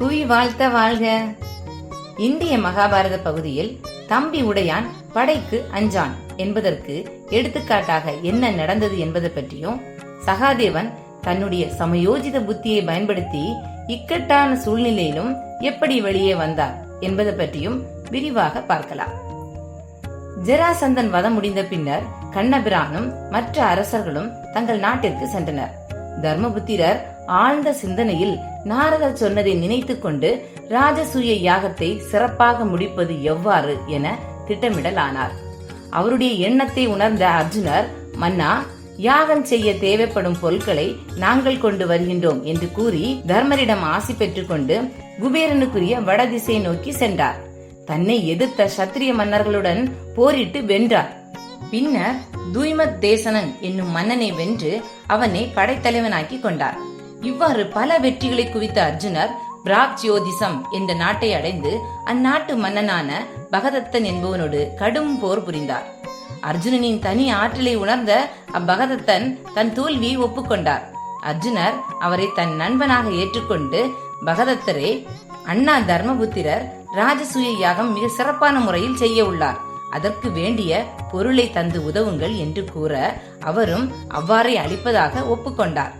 தூய் வாழ்த்த வாழ்க. இந்திய மகாபாரத பகுதியில் தம்பி உடையான் படைக்கு அஞ்சான் என்பதற்கு எடுத்துக்காட்டாக என்ன நடந்தது என்பது பற்றியும் சகாதேவன் தன்னுடைய சமயோஜித புத்தியை பயன்படுத்தி இக்கட்டான சூழ்நிலையிலும் எப்படி வெளியே வந்தார் என்பது பற்றியும் விரிவாக பார்க்கலாம். ஜெராசந்தன் வதம் முடிந்த பின்னர் கண்ணபிரானும் மற்ற அரசர்களும் தங்கள் நாட்டிற்கு சென்றனர். தர்மபுத்திரர் ஆழ்ந்த சிந்தனையில் நாரதர் சொன்னதை நினைத்து கொண்டு ராஜசூய யாகத்தை சிறப்பாக முடிப்பது எவ்வாறு என திட்டமிடலானார். அவருடைய எண்ணத்தை உணர்ந்த அர்ஜுனர் மன்னா யாகம் செய்ய தேவைப்படும் பொருட்களை நாங்கள் கொண்டு வருகின்றோம் என்று கூறி தர்மரிடம் ஆசி பெற்றுக்கொண்டு குபேரனுக்குரிய வடதிசை நோக்கி சென்றார். தன்னை எதிர்த்த சத்திரிய மன்னர்களுடன் போரிட்டு வென்றார். பின்னர் தூய்மத் தேசனன் என்னும் மன்னனை வென்று அவனை படைத்தலைவனாக்கி கொண்டார். இவ்வாறு பல வெற்றிகளை குவித்த அர்ஜுனர் பிராக்ஜோதிசம் என்ற நாட்டை அடைந்து அந்நாட்டு மன்னனான பகதத்தன் என்பவனோடு கடும் போர் புரிந்தார். அர்ஜுனனின் தனி ஆற்றலை உணர்ந்த அப்பகதத்தன் தன் தோல்வியை ஒப்புக்கொண்டார். அர்ஜுனர் அவரை தன் நண்பனாக ஏற்றுக்கொண்டு பகதத்தரே அண்ணா தர்மபுத்திரர் ராஜசூய யாகம் மிக சிறப்பான முறையில் செய்ய உள்ளார். அதற்கு வேண்டிய பொருளை தந்து உதவுங்கள் என்று கூற அவரும் அவ்வாறே அளிப்பதாக ஒப்புக்கொண்டார்.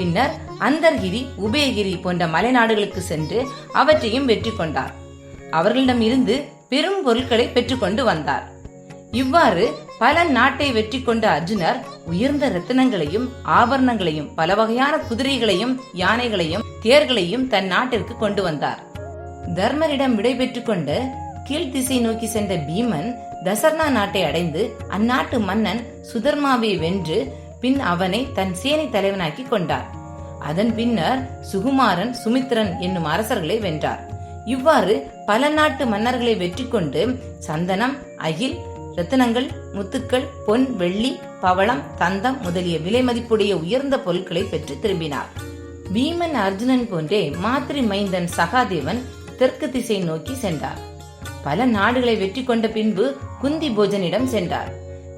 பின்னர் அந்தர்கிரி உபயகிரி போன்ற மலைநாடுகளுக்கு சென்று அவற்றையும் வெற்றி கொண்டார். அவர்களிடம் இருந்து பெரும் பொருட்களை பெற்றுக்கொண்டு வந்தார். இவ்வாறு பல நாட்டை வெற்றி கொண்ட அர்ஜுனர் உயர்ந்த ரத்தினங்களையும் ஆபரணங்களையும் பல வகையான குதிரைகளையும் யானைகளையும் தேர்களையும் தன் நாட்டிற்கு கொண்டு வந்தார். தர்மரிடம் விடைபெற்று கொண்டு கீழ்த்திசை நோக்கி சென்ற பீமன் தசர்ணா நாட்டை அடைந்து அந்நாட்டு மன்னன் சுதர்மாவை வென்று பின் அவனை தன் சேனை தலைவனாக்கி கொண்டார். அதன் பின்னர் சுகுமாரன் சுமித்ரன் என்னும் அரசர்களை வென்றார். இவ்வாறு பல நாட்டு மன்னர்களை வெற்றி கொண்டு சந்தனம் அகில் ரத்தினங்கள் முத்துக்கள் பொன் வெள்ளி பவளம் தந்தம் முதலிய விலை மதிப்புடைய உயர்ந்த பொருட்களை பெற்று திரும்பினார். பீமன் அர்ஜுனன் போன்றே மாத்ரி மைந்தன் சகாதேவன் தெற்கு திசை நோக்கி சென்றார். பல நாடுகளை வெற்றி கொண்ட பின்பு குந்தி போஜனிடம் சென்றார்.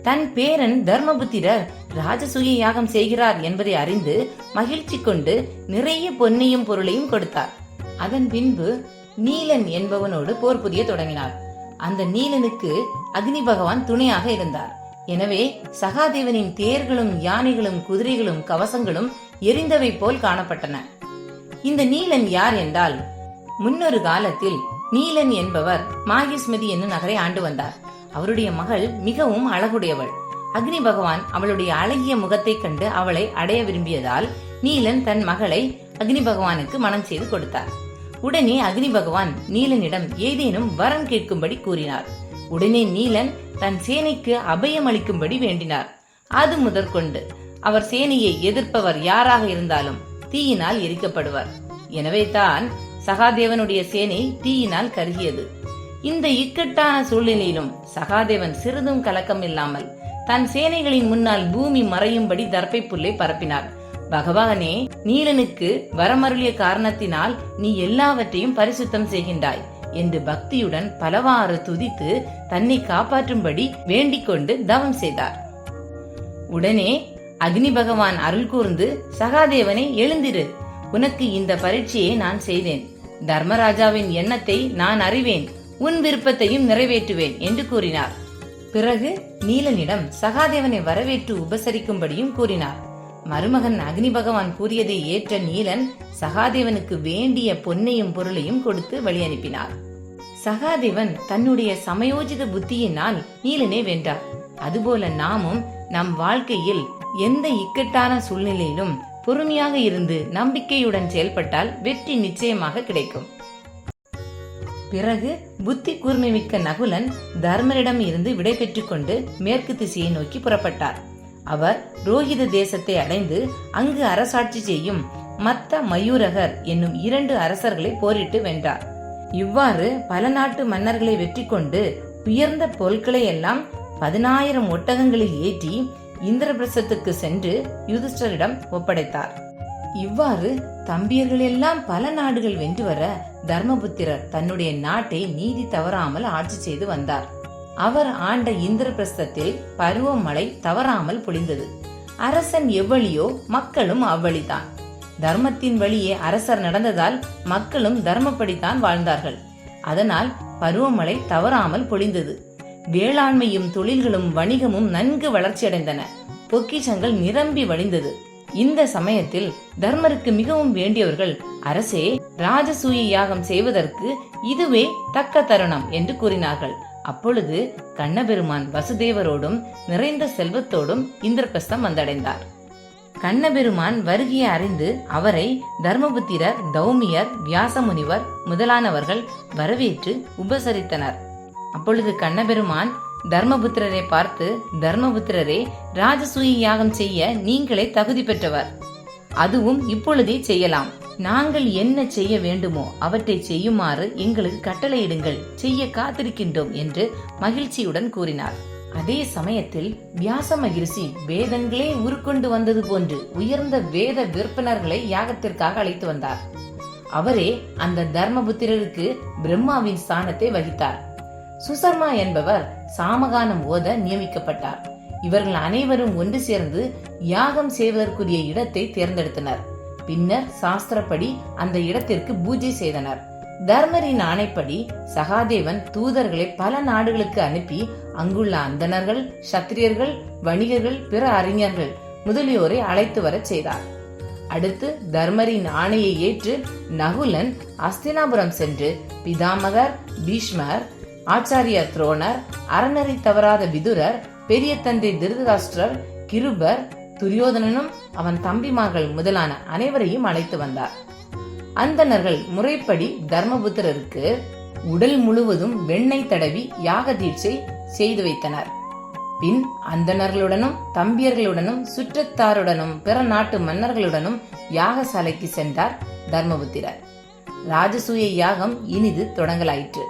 தன் பேரன் தர்மபுத்திரர் ராஜசூய யாகம் செய்கிறார் என்பதை அறிந்து மகிழ்ச்சி கொண்டு நிறைய பொன்னையும் பொருளையும் கொடுத்தார். அதன் பின்பு நீலன் என்பவனோடு போர் புரிய தொடங்கினார். அந்த நீலனுக்கு அக்னி பகவான் துணையாக இருந்தார். எனவே சகாதேவனின் தேர்களும் யானைகளும் குதிரைகளும் கவசங்களும் எரிந்தவை போல் காணப்பட்டன. இந்த நீலன் யார் என்றால் முன்னொரு காலத்தில் நீலன் என்பவர் மாகிஸ்மதி என்னும் நகரை ஆண்டு வந்தார். அவருடைய மகள் மிகவும் அழகுடையவள். அக்னி பகவான் அவளுடைய அழகிய முகத்தைக் கண்டு அவளை அடைய விரும்பியதால் நீலன் தன் மகளை அக்னி பகவானுக்கு மனம் செய்து கொடுத்தார். உடனே அக்னி பகவான் நீலனிடம் ஏதேனும் வரம் கேட்கும்படி கூறினார். உடனே நீலன் தன் சேனைக்கு அபயம் அளிக்கும்படி வேண்டினார். அது முதற்கொண்டு அவர் சேனையை எதிர்ப்பவர் யாராக இருந்தாலும் தீயினால் எரிக்கப்படுவர். எனவே தான் சகாதேவனுடைய சேனை தீயினால் கருகியது. இந்த இக்கட்டான சூழ்நிலையிலும் சகாதேவன் சிறிதும் கலக்கம் இல்லாமல் தன் சேனைகளின் முன்னால் பூமி மறையும்படி தர்ப்பை புல்லை பரப்பினார் பகவானே நீலனுக்கு வரமருளிய காரணத்தினால் நீ எல்லாவற்றையும் பரிசுத்தம் செய்கின்றாய் என்று பக்தியுடன் பலவாறு துதித்து தன்னை காப்பாற்றும்படி வேண்டிக் கொண்டு தவம் செய்தார். உடனே அக்னி பகவான் அருள் கூர்ந்து சகாதேவனை எழுந்திரு. உனக்கு இந்த பரீட்சையை நான் செய்தேன். தர்மராஜாவின் எண்ணத்தை நான் அறிவேன். உன் விருப்பத்தையும் நிறைவேற்றுவேன் என்று கூறினார். பிறகு நீலனிடம் சகாதேவனை வரவேற்று உபசரிக்கும்படியும் கூறினார். மருமகன் அக்னி பகவான் கூறியதை ஏற்ற நீலன் சகாதேவனுக்கு வேண்டிய பொன்னையும் பொருளையும் கொடுத்து வழியனுப்பினார் சகாதேவன் தன்னுடைய சமயோஜித புத்தியினால் நீலனை வென்றார். அதுபோல நாமும் நம் வாழ்க்கையில் எந்த இக்கட்டான சூழ்நிலையிலும் பொறுமையாக இருந்து நம்பிக்கையுடன் செயல்பட்டால் வெற்றி நிச்சயமாக கிடைக்கும். பிறகு புத்தி கூர்மைமிக்க நகுலன் தர்மரிடம் இருந்து விடை கொண்டு மேற்கு திசையை நோக்கி புறப்பட்டார். அவர் ரோஹித தேசத்தை அடைந்து அங்கு அரசாட்சி செய்யும் மத்த மயூரகர் என்னும் இரண்டு அரசர்களை போரிட்டு வென்றார். இவ்வாறு பல நாட்டு மன்னர்களை வெற்றி கொண்டு உயர்ந்த பொருட்களை எல்லாம் பதினாயிரம் ஒட்டகங்களில் ஏற்றி இந்திரபிரசத்துக்கு சென்று யுதிஷ்டரிடம் ஒப்படைத்தார். இவ்வாறு தம்பியர்கள் எல்லாம் பல நாடுகள் வென்று வர தர்மபுத்திரர் தன்னுடைய நாட்டை நீதி தவறாமல் ஆட்சி செய்து வந்தார். அவர் ஆண்ட இந்திரபிரஸ்தத்தில் பருவமழை தவறாமல் பொழிந்தது. அரசன் எவ்வளியோ மக்களும் அவ்வளிதான் தர்மத்தின் வழியே அரசர் நடந்ததால் மக்களும் தர்மப்படித்தான் வாழ்ந்தார்கள். அதனால் பருவமழை தவறாமல் பொழிந்தது. வேளாண்மையும் தொழில்களும் வணிகமும் நன்கு வளர்ச்சியடைந்தன. பொக்கிஷங்கள் நிரம்பி வழிந்தது. இந்த சமயத்தில் தர்மருக்கு மிகவும் வேண்டியவர்கள் அரசே ராஜசூய யாகம் செய்வதற்கு இதுவே தக்க தருணம் என்று கூறினார்கள். அப்பொழுது கண்ணபெருமான் வசுதேவரோடும் நிறைந்த செல்வத்தோடும் இந்திரபிரஸ்தம் வந்தடைந்தார். கண்ணபெருமான் வருகையை அறிந்து அவரை தர்மபுத்திரர் தௌமியர் வியாசமுனிவர் முதலானவர்கள் வரவேற்று உபசரித்தனர். அப்பொழுது கண்ணபெருமான் தர்மபுத்திரரை பார்த்து தர்மபுத்திரரே ராஜசூய யாகம் செய்ய நீங்களே தகுதி பெற்றவர். அதுவும் இப்பொழுதே செய்யலாம். நாங்கள் என்ன செய்ய வேண்டுமோ அவற்றை செய்யுமாறு எங்களுக்கு கட்டளையிடுங்கள். செய்ய காத்திருக்கின்றோம் என்று மகிழ்ச்சியுடன் கூறினார். அதே சமயத்தில் வியாச மகிழ்ச்சி வேதங்களே உருக்கொண்டு வந்தது போன்று உயர்ந்த வேத விற்பனர்களை யாகத்திற்காக அழைத்து வந்தார். அவரே அந்த தர்மபுத்திரருக்கு பிரம்மாவின் ஸ்தானத்தை வகித்தார். சுசர்மா என்பவர் சாமகானம் ஓத நியமிக்கப்பட்டார். இவர்கள் அனைவரும் ஒன்று சேர்ந்து யாகம் செய்வதற்குரிய இடத்தை தேர்ந்தெடுத்தனர். பின்னர் சாஸ்திரப்படி அந்த இடத்திற்கு பூஜை செய்தனர். தர்மரின் ஆணைப்படி சகாதேவன் தூதர்களை பல நாடுகளுக்கு அனுப்பி அங்குள்ள அந்தணர்கள் சத்திரியர்கள் வணிகர்கள் பிற அறிஞர்கள் முதலியோரை அழைத்து வரச் செய்தார். அடுத்து தர்மரின் ஆணையை ஏற்று நகுலன் அஸ்தினாபுரம் சென்று பிதாமகர் பீஷ்மர் ஆச்சாரிய துரோணர் அறநெறி தவறாத விதுரர் பெரிய தந்தை திருதராஷ்டிரர் கிருபர் துரியோதனனும் அவன் தம்பிமார்கள் முதலான அனைவரையும் அழைத்து வந்தார். அந்தணர்கள் முறைப்படி தர்மபுத்திரருக்கு உடல் முழுவதும் வெண்ணெய் தடவி யாக தீட்சை செய்து வைத்தனர். பின் அந்தணர்களுடனும் தம்பியர்களுடனும் சுற்றத்தாருடனும் பிற நாட்டு மன்னர்களுடனும் யாகசாலைக்கு சென்றார் தர்மபுத்திரர். ராஜசூய யாகம் இனிது தொடங்கலாயிற்று.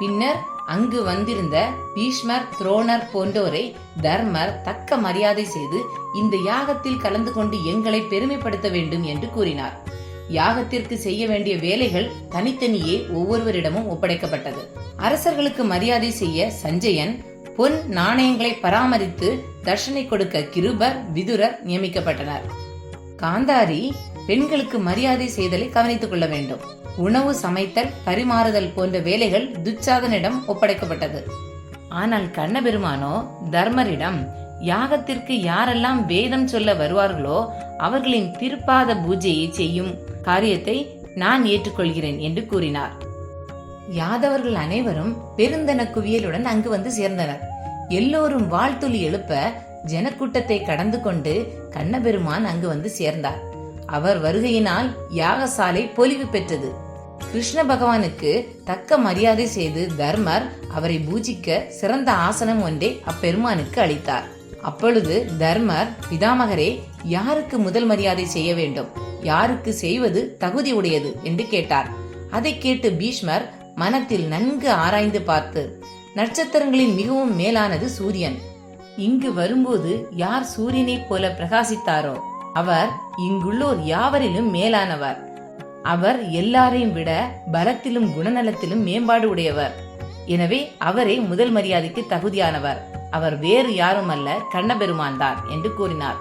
பின்னர் அங்கு வந்திருந்த பீஷ்மர் துரோணர் போன்றோரை தர்மர் தக்க மரியாதை செய்து இந்த யாகத்தில் கலந்து கொண்டு எங்களை பெருமைப்படுத்த வேண்டும் என்று கூறினார். யாகத்திற்கு செய்ய வேண்டிய வேலைகள் தனித்தனியே ஒவ்வொருவரிடமும் ஒப்படைக்கப்பட்டது. அரசர்களுக்கு மரியாதை செய்ய சஞ்சயன் பொன் நாணயங்களை பராமரித்து தர்ஷனை கொடுக்க கிருபர் விதுரர் நியமிக்கப்பட்டனர். காந்தாரி பெண்களுக்கு மரியாதை செய்தலை கவனித்துக் கொள்ள வேண்டும். உணவு சமைத்தல் பரிமாறுதல் போன்ற வேலைகள் துச்சாதனிடம் ஒப்படைக்கப்பட்டது. ஆனால் கண்ணபெருமானோ தர்மரிடம் யாகத்திற்கு யாரெல்லாம் வேதம் சொல்ல வருவார்களோ அவர்களின் திருப்பாத பூஜையை செய்யும் காரியத்தை நான் ஏற்றுக்கொள்கிறேன் என்று கூறினார். யாதவர்கள் அனைவரும் பெருந்தன குவியலுடன் அங்கு வந்து சேர்ந்தனர். எல்லோரும் வாழ்த்துளி எழுப்ப ஜனக்கூட்டத்தை கடந்து கொண்டு கண்ணபெருமான் அங்கு வந்து சேர்ந்தார். அவர் வருகையினால் யாகசாலை பொலிவு பெற்றது. கிருஷ்ண பகவானுக்கு தக்க மரியாதை செய்து தர்மர் அவரை பூஜிக்க சிறந்த ஆசனம் ஒன்றை அப்பெருமானுக்கு அளித்தார். அப்பொழுது தர்மர் பிதாமகரே யாருக்கு முதல் மரியாதை செய்ய வேண்டும்? யாருக்கு செய்வது தகுதி உடையது என்று கேட்டார். அதை கேட்டு பீஷ்மர் மனத்தில் நன்கு ஆராய்ந்து பார்த்து நட்சத்திரங்களில் மிகவும் மேலானது சூரியன். இங்கு வரும்போது யார் சூரியனைப் போல பிரகாசித்தாரோ? அவர் இங்குள்ளோர் யாவரிலும் மேலானவர். அவர் எல்லாரையும் விட பலத்திலும் குணநலத்திலும் மேம்பாடு உடையவர். எனவே அவரே முதல் மரியாதைக்கு தகுதியானவர். அவர் வேறு யாரும் அல்ல கண்ணபெருமான் தான் என்று கூறினார்.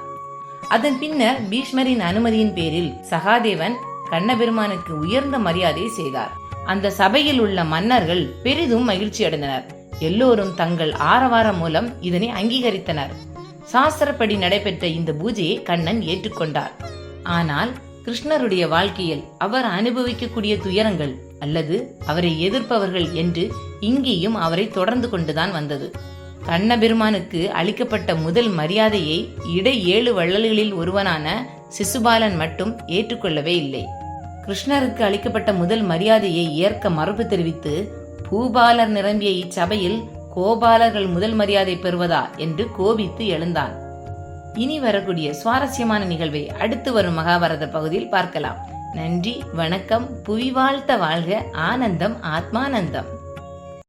அதன் பின்னர் பீஷ்மரின் அனுமதியின் பேரில் சகாதேவன் கண்ணபெருமானுக்கு உயர்ந்த மரியாதையை செய்தார். அந்த சபையில் உள்ள மன்னர்கள் பெரிதும் மகிழ்ச்சி அடைந்தனர் எல்லோரும் தங்கள் ஆரவாரம் மூலம் இதனை அங்கீகரித்தனர். சாஸ்திரப்படி நடைபெற்ற இந்த பூஜையை கண்ணன் ஏற்றுக்கொண்டார். ஆனால் கிருஷ்ணருடைய வாழ்க்கையில் அவர் அனுபவிக்கக்கூடிய துயரங்கள் அல்லது அவரை எதிர்ப்பவர்கள் என்று இங்கேயும் அவரை தொடர்ந்து கொண்டுதான் வந்தது. கண்ணபெருமானுக்கு அளிக்கப்பட்ட முதல் மரியாதையை இடை ஏழு வள்ளல்களில் ஒருவனான சிசுபாலன் மட்டும் ஏற்றுக்கொள்ளவே இல்லை. கிருஷ்ணருக்கு அளிக்கப்பட்ட முதல் மரியாதையை ஏற்க மறுப்பு தெரிவித்து பூபாலர் நிரம்பிய இச்சபையில் கோபாலர்கள் முதல் மரியாதை பெறுவதா என்று கோபித்து எழுந்தான். இனி வரக்கூடிய சுவாரஸ்யமான நிகழ்வை அடுத்து வரும் மகாபாரத பகுதியில் பார்க்கலாம். நன்றி வணக்கம் புவி வாழ்த்த வாழ்க ஆனந்தம் ஆத்மானந்தம்.